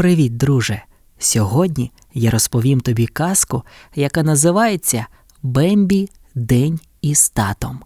Привіт, друже! Сьогодні я розповім тобі казку, яка називається Бембі День із татом.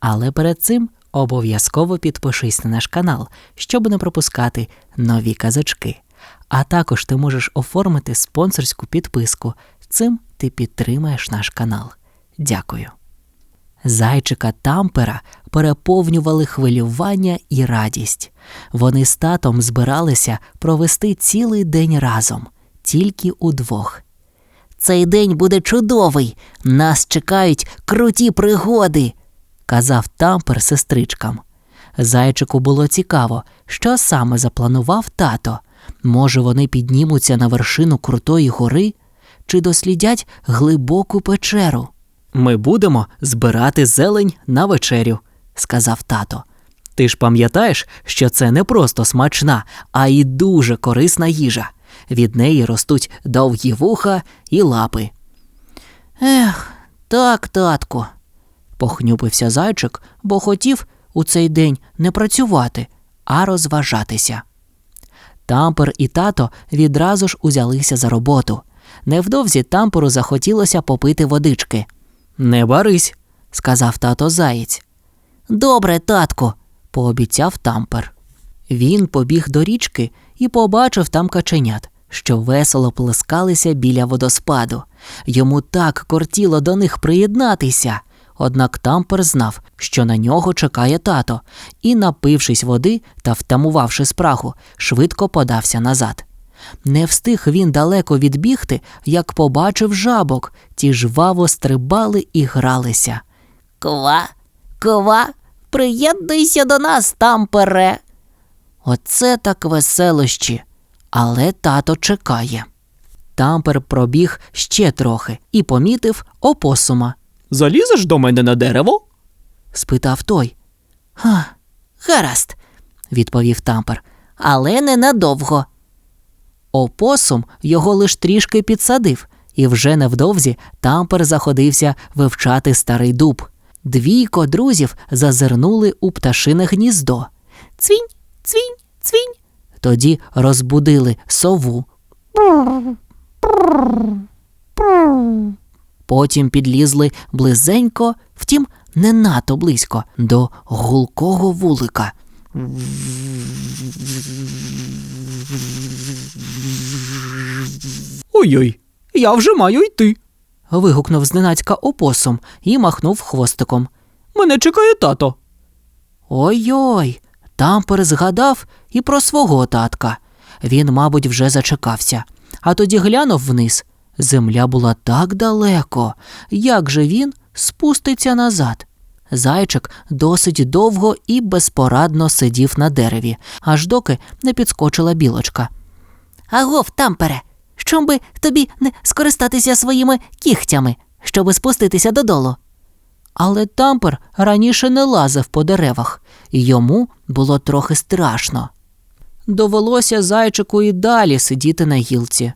Але перед цим обов'язково підпишись на наш канал, щоб не пропускати нові казочки. А також ти можеш оформити спонсорську підписку. Цим ти підтримаєш наш канал. Дякую. Зайчика Тампера переповнювали хвилювання і радість. Вони з татом збиралися провести цілий день разом, тільки удвох. Цей день буде чудовий. Нас чекають круті пригоди, казав тампер сестричкам. Зайчику було цікаво, що саме запланував тато. Може, вони піднімуться на вершину крутої гори чи дослідять глибоку печеру. Ми будемо збирати зелень на вечерю, сказав тато. Ти ж пам'ятаєш, що це не просто смачна, а й дуже корисна їжа. Від неї ростуть довгі вуха і лапи. Ех, так, татку, похнюпився зайчик, бо хотів у цей день не працювати, а розважатися. Тампер і тато відразу ж узялися за роботу. Невдовзі тамперу захотілося попити водички. Не барись, сказав тато заєць. Добре, татку, пообіцяв тампер. Він побіг до річки і побачив там каченят, що весело плескалися біля водоспаду. Йому так кортіло до них приєднатися. Однак тампер знав, що на нього чекає тато, і, напившись води та втамувавши спрагу, швидко подався назад. Не встиг він далеко відбігти, як побачив жабок, ті жваво стрибали і гралися. Ква, ква, приєднуйся до нас, тампере. Оце так веселощі, але тато чекає. Тампер пробіг ще трохи і помітив опосума. Залізеш до мене на дерево? спитав той. Ха, гаразд, відповів тампер, але ненадовго. Опосум його лиш трішки підсадив, і вже невдовзі тампер заходився вивчати старий дуб. Двійко друзів зазирнули у пташине гніздо. Цвінь, цвінь, цвінь. Тоді розбудили сову. Потім підлізли близенько, втім, не надто близько, до гулкого вулика. Ой-ой, я вже маю йти. вигукнув зненацька опосум і махнув хвостиком. Мене чекає тато. Ой-ой, тампер згадав і про свого татка. Він, мабуть, вже зачекався, а тоді глянув вниз. Земля була так далеко. Як же він спуститься назад? Зайчик досить довго і безпорадно сидів на дереві, аж доки не підскочила білочка. Агов, тампере, що би тобі не скористатися своїми кігтями, щоби спуститися додолу. Але тампер раніше не лазив по деревах, і йому було трохи страшно. Довелося зайчику і далі сидіти на гілці.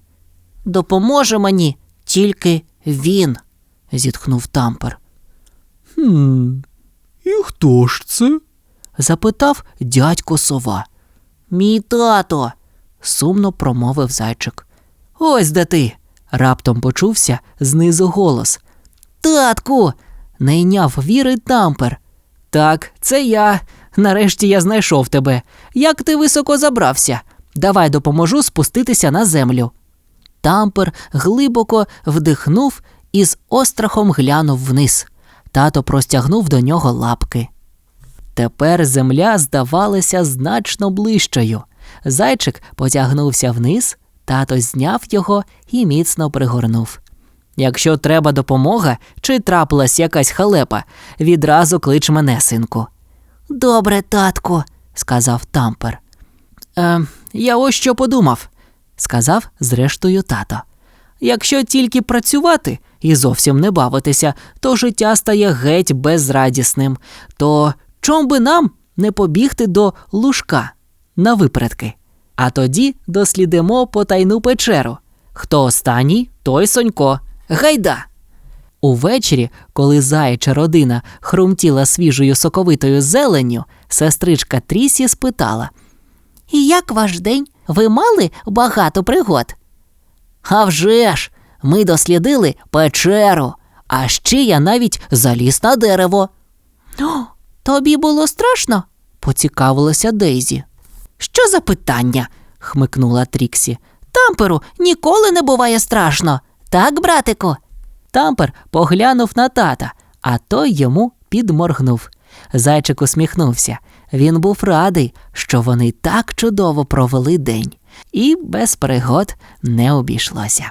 Допоможе мені тільки він, зітхнув тампер. Хм, і хто ж це? запитав дядько сова. Мій тато, сумно промовив зайчик. Ось де ти. раптом почувся знизу голос. Татку. не йняв віри тампер. Так, це я. Нарешті я знайшов тебе. Як ти високо забрався? Давай допоможу спуститися на землю. Тампер глибоко вдихнув і з острахом глянув вниз. Тато простягнув до нього лапки. Тепер земля здавалася значно ближчою. Зайчик потягнувся вниз, тато зняв його і міцно пригорнув. Якщо треба допомога чи трапилась якась халепа, відразу клич мене, синку. Добре, татку, сказав тампер. Е, я ось що подумав, сказав зрештою тато. Якщо тільки працювати і зовсім не бавитися, то життя стає геть безрадісним. То чом би нам не побігти до лужка на випередки? А тоді дослідимо потайну печеру. Хто останній, той сонько. Гайда! Увечері, коли заяча родина хрумтіла свіжою соковитою зеленню, сестричка Трісі спитала: І як ваш день? ви мали багато пригод? А вже ж, ми дослідили печеру, а ще я навіть заліз на дерево. О, тобі було страшно? поцікавилася Дейзі. Що за питання? хмикнула Тріксі. Тамперу ніколи не буває страшно. Так, братику? Тампер поглянув на тата, а той йому підморгнув. Зайчик усміхнувся. Він був радий, що вони так чудово провели день, і без пригод не обійшлося.